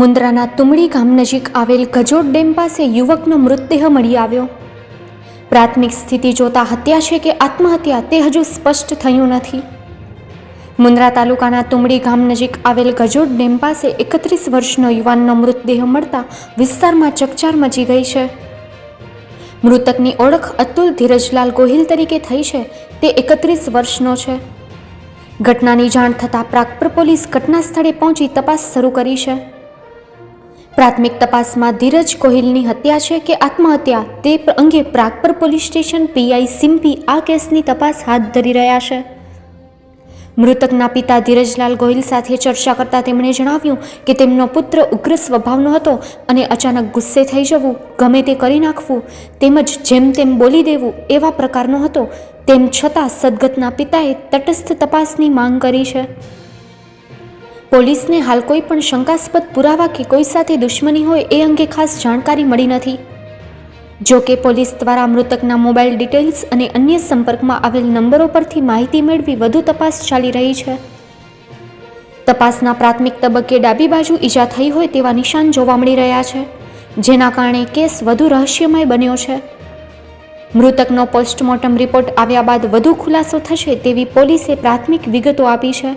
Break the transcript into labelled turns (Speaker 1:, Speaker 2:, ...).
Speaker 1: મુન્દ્રાના તુમડી ગામ નજીક આવેલ ગજોડ ડેમ પાસે યુવકનો મૃતદેહ મળી આવ્યો. પ્રાથમિક સ્થિતિ જોતા હત્યા છે કે આત્મહત્યા તે હજુ સ્પષ્ટ થયું નથી. મુન્દ્રા તાલુકાના તુમડી ગામ નજીક આવેલ ગજોડ ડેમ પાસે એકત્રીસ વર્ષનો યુવાનનો મૃતદેહ મળતા વિસ્તારમાં ચકચાર મચી ગઈ છે. મૃતકની ઓળખ અતુલ ધીરજલાલ ગોહિલ તરીકે થઈ છે. તે એકત્રીસ વર્ષનો છે. ઘટનાની જાણ થતાં પ્રાગપર પોલીસ ઘટના સ્થળે પહોંચી તપાસ શરૂ કરી છે. પ્રાથમિક તપાસમાં ધીરજ કોહિલની હત્યા છે કે આત્મહત્યા તે અંગે પ્રાગપર પોલીસ સ્ટેશન પીઆઈ સિમ્પી આ કેસની તપાસ હાથ ધરી રહ્યા છે. મૃતકના પિતા ધીરજલાલ ગોહિલ સાથે ચર્ચા કરતા તેમણે જણાવ્યું કે તેમનો પુત્ર ઉગ્ર સ્વભાવનો હતો અને અચાનક ગુસ્સે થઈ જવું, ગમે તે કરી નાખવું, તેમજ જેમ તેમ બોલી દેવું એવા પ્રકારનો હતો. તેમ છતાં સદગતના પિતાએ તટસ્થ તપાસની માંગ કરી છે. પોલીસને હાલ કોઈ પણ શંકાસ્પદ પુરાવા કે કોઈ સાથે દુશ્મની હોય એ અંગે ખાસ જાણકારી મળી નથી. જો કે પોલીસ દ્વારા મૃતકના મોબાઈલ ડિટેલ્સ અને અન્ય સંપર્કમાં આવેલ નંબરો પરથી માહિતી મેળવી વધુ તપાસ ચાલી રહી છે. તપાસના પ્રાથમિક તબક્કે ડાબી બાજુ ઈજા થઈ હોય તેવા નિશાન જોવા મળી રહ્યા છે, જેના કારણે કેસ વધુ રહસ્યમય બન્યો છે. મૃતકનો પોસ્ટમોર્ટમ રિપોર્ટ આવ્યા બાદ વધુ ખુલાસો થશે તેવી પોલીસે પ્રાથમિક વિગતો આપી છે.